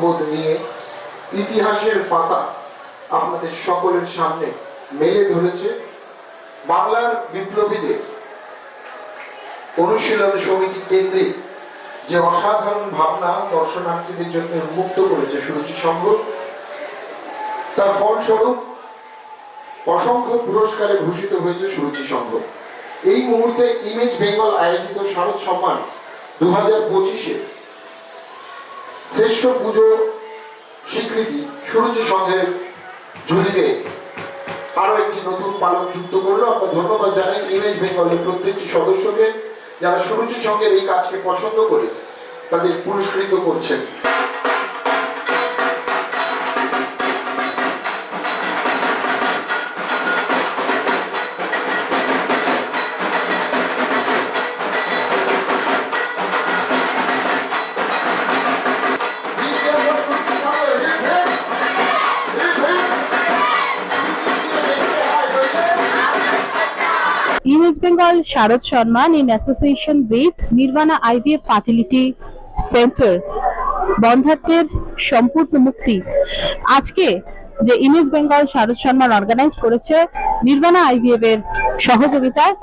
দায়িত্ববোধ নিয়ে ইতিহাসের পাতা আপনাদের সকলের সামনে মেলে ধরেছে। বাংলার বিপ্লবীদের অনুশীলন সমিতি কেন্দ্রে যে অসাধারণ ভাবনা দর্শনার্থীদের জন্য উন্মুক্ত করেছে সুরুচি সংঘ, তার ফলস্বরূপ অসংখ্য পুরস্কারে ভূষিত হয়েছে সুরুচি সংঘ। এই মুহূর্তে ইমেজ বেঙ্গল আয়োজিত শারদ সম্মান দু হাজার পঁচিশে শ্রেষ্ঠ পুজো স্বীকৃতি সুরুচি সংঘের ঝুলিতে আরও একটি নতুন পালক যুক্ত করল। আমরা ধন্যবাদ জানাই। ইমেজ বেঙ্গলের প্রত্যেকটি সদস্যকে যারা সুরুচি সংঘের এই কাজকে পছন্দ করে, তাদের পুরস্কৃত করছেন। Bengal Sharad Sharman in association with Nirvana IVF Fertility Center বন্ধাত্বের সম্পূর্ণ মুক্তি আজকে যে ইমেজ বেঙ্গল শারদ সম্মান অর্গানাইজ করেছে নির্বাণা আইভিএফ এর সহযোগিতায়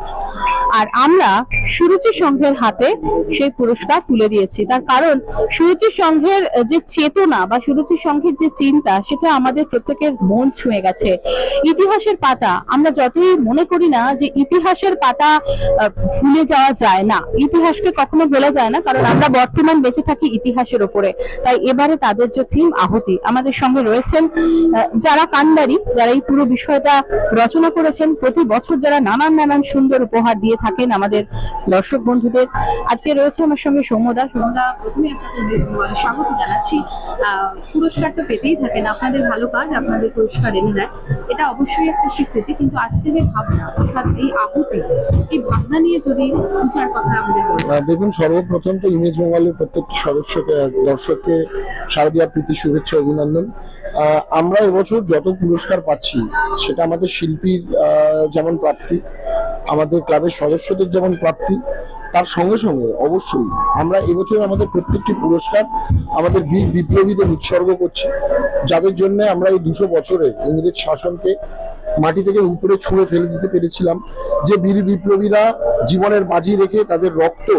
আর আমরা সুরুচি সংঘের হাতে সেই পুরস্কার তুলে দিয়েছি। তার কারণ সুরুচি সংঘের যে চেতনা বা সুরুচি সংঘের যে চিন্তা, সেটা আমাদের প্রত্যেকের মন ছুঁয়ে গেছে। ইতিহাসের পাতা, আমরা যতই মনে করি না যে ইতিহাসের পাতা ভুলে যাওয়া যায় না। ইতিহাসকে কখনো ভোলা যায় না, কারণ আমরা বর্তমান বেঁচে থাকি ইতিহাসের ওপরে। তাই এবারে তাদের যে থিম, আহতি। আমাদের সঙ্গে রয়েছেন যারা কান্ডারি, যারা এই পুরো বিষয়টা রচনা করেছেন, প্রতি বছর যারা নানান নানান সুন্দর উপহার দিয়ে থাকেন আমাদের দর্শক বন্ধুদের। আজকে রয়েছে আমার সঙ্গে সৌম্যদা সৌম্যদা প্রথমে আপনাকে বলে স্বাগত জানাচ্ছি। পুরস্কার তো পেতেই থাকেন, আপনাদের ভালো কাজ আপনাদের পুরস্কার এনে দেয়। এটা অবশ্যই একটা স্বীকৃতি, কিন্তু আজকে যে ভাবনা, অর্থাৎ এই আহুতি, এই ভাবনা নিয়ে যদি দু চার কথা আমাদের দেখুন, সর্বপ্রথম তো ইমেজ বেঙ্গলের প্রত্যেকটি সদস্যকে, দর্শককে শারদীয়া প্রীতি, শুভেচ্ছা, অভিনন্দন। আমরা এবছর যত পুরস্কার পাচ্ছি, সেটা আমাদের শিল্পীর যেমন প্রাপ্তি আমাদের ক্লাবের সদস্যদের যেমন প্রাপ্তি, তার সঙ্গে সঙ্গে অবশ্যই আমরা এবছর আমাদের প্রত্যেকটি পুরস্কার আমাদের বীর বিপ্লবীদের উৎসর্গ করছি। যাদের জন্য আমরা এই দুশো বছরের ইংরেজ শাসনকে মাটি থেকে উপরে ছুঁড়ে ফেলে দিতে পেরেছিলাম। যে বীর বিপ্লবীরা জীবনের বাজি রেখে তাদের রক্ত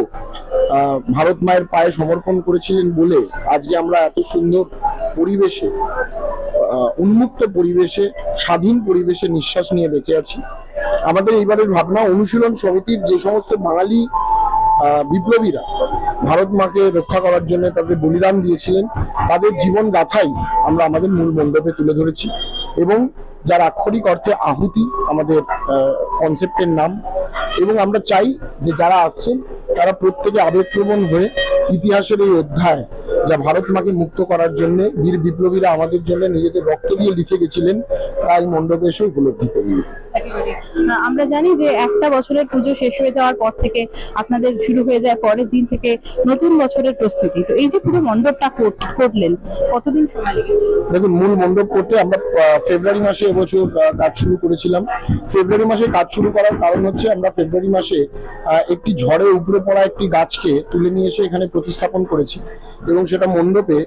ভারত মায়ের পায়ে সমর্পণ করেছিলেন বলে আজকে আমরা এত সুন্দর পরিবেশে উন্মুক্ত পরিবেশে, স্বাধীন পরিবেশে নিঃশ্বাস নিয়ে বেঁচে আছি। আমাদের এইবারের ভাবনা অনুশীলন সমিতির যে সমস্ত বাঙালি বিপ্লবীরা ভারত মাকে রক্ষা করার জন্য তাদের বলিদান দিয়েছিলেন তাদের জীবন গাথাই আমরা আমাদের মূল মণ্ডপে তুলে ধরেছি এবং যার আক্ষরিক অর্থে আহুতি আমাদের কনসেপ্টের নাম এবং আমরা চাই যে যারা আসছেন তারা প্রত্যেকে আবেগপ্রবণ হয়ে ইতিহাসের এই অধ্যায় যা ভারত মাকে মুক্ত করার জন্য বীর বিপ্লবীরা আমাদের জন্য নিজেদের রক্ত দিয়ে লিখে গেছিলেন তাই মণ্ডপে এসে উপলব্ধি করি একেবারে। না, আমরা জানি যে একটা বছরের পুজো শেষ হয়ে যাওয়ার পর থেকে আপনাদের শুরু হয়ে যায় পরের দিন থেকে নতুন বছরের প্রস্তুতি। তো এই যে পুরো মণ্ডপটা করলেন কতদিন সময় লেগেছে? দেখুন, মূল মণ্ডপ করতে আমরা ফেব্রুয়ারি মাসে এবছর কাজ শুরু করেছিলাম। ফেব্রুয়ারি মাসে কাজ শুরু করার কারণ হচ্ছে আমরা ফেব্রুয়ারি মাসে একটি ঝড়ে উপরে পড়া একটি গাছকে তুলে নিয়ে এসে এখানে প্রতিস্থাপন করেছি। এবং সেটা মণ্ডপে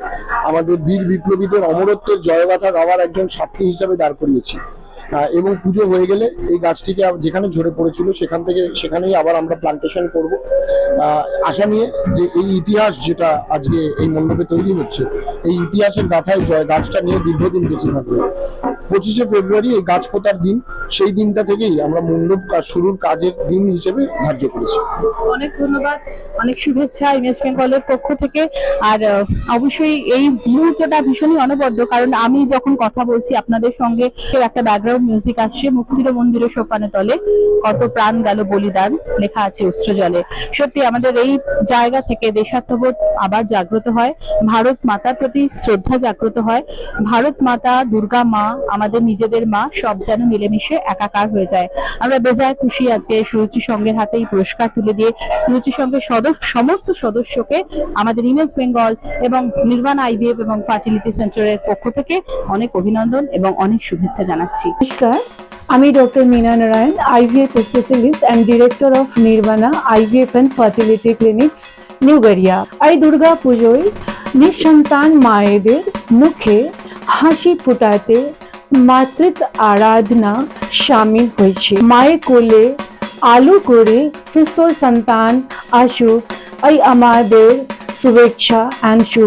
আমাদের বীর বিপ্লবীদের অমরত্বের জয়গাথা গাওয়ার একজন সাক্ষী হিসাবে দাঁড় করিয়েছি। এবং পুজো হয়ে গেলে এই গাছটিকে যেখানে ঝরে পড়েছিল সেখান থেকে সেখানেই আবার আমরা প্লান্টেশন করব। আশা নিয়ে যে এই ইতিহাস যেটা আজকে এই মণ্ডপে তৈরি হচ্ছে, এই ইতিহাসের গাথায় জয়, গাছটা নিয়ে দীর্ঘদিন বেঁচে থাকবে। পঁচিশে ফেব্রুয়ারি এই গাছ পোতার দিন, সেই দিনটা থেকেই আমরা মণ্ডপ শুরুর কাজের দিন হিসেবে ধার্য করেছি। অনেক ধন্যবাদ, অনেক শুভেচ্ছা ইমেজ বেঙ্গলের পক্ষ থেকে। আর অবশ্যই এই মুহূর্তটা ভীষণই অনবদ্য, কারণ আমি যখন কথা বলছি আপনাদের সঙ্গে, একটা ব্যাকগ্রাউন্ড মিউজিক আসছে মুক্তির মন্দিরে সোপানে তলে। কত প্রাণ গেল বলিদান, লেখা আছে উস্ত্র জলে সত্যি আমাদের এই জায়গা থেকে দেশাত্মবোধ আবার জাগ্রত হয়। ভারত মাতার প্রতি শ্রদ্ধা জাগ্রত হয়। ভারত মাতা, দুর্গা মা, আমাদের নিজেদের মা, সব যেন মিলেমিশে একাকার হয়ে যায়। আমরা বেজায় খুশি আজকে সুরুচি সঙ্গের হাতে এই পুরস্কার তুলে দিয়ে সুরুচি সঙ্গের সদস্য সমস্ত সদস্যকে আমাদের ইমেজ বেঙ্গল এবং নির্বাণা আইভিএফ এবং ফার্টিলিটি সেন্টারের পক্ষ থেকে অনেক অভিনন্দন এবং অনেক শুভেচ্ছা জানাচ্ছি। নমস্কার, আমি doctor Meena Narayan IVF specialist and director of Nirvana IVF and fertility clinics new Garia এই দুর্গা পুজোয় নিঃসন্তান মায়েদের মুখে হাসি ফুটাতে মাতৃত্ব আরাধনা সামিল হয়েছে। মায়ের কোলে আলো করে সুস্থ সন্তান আসুক, এই আমাদের শুভেচ্ছা অ্যান্ড শুভ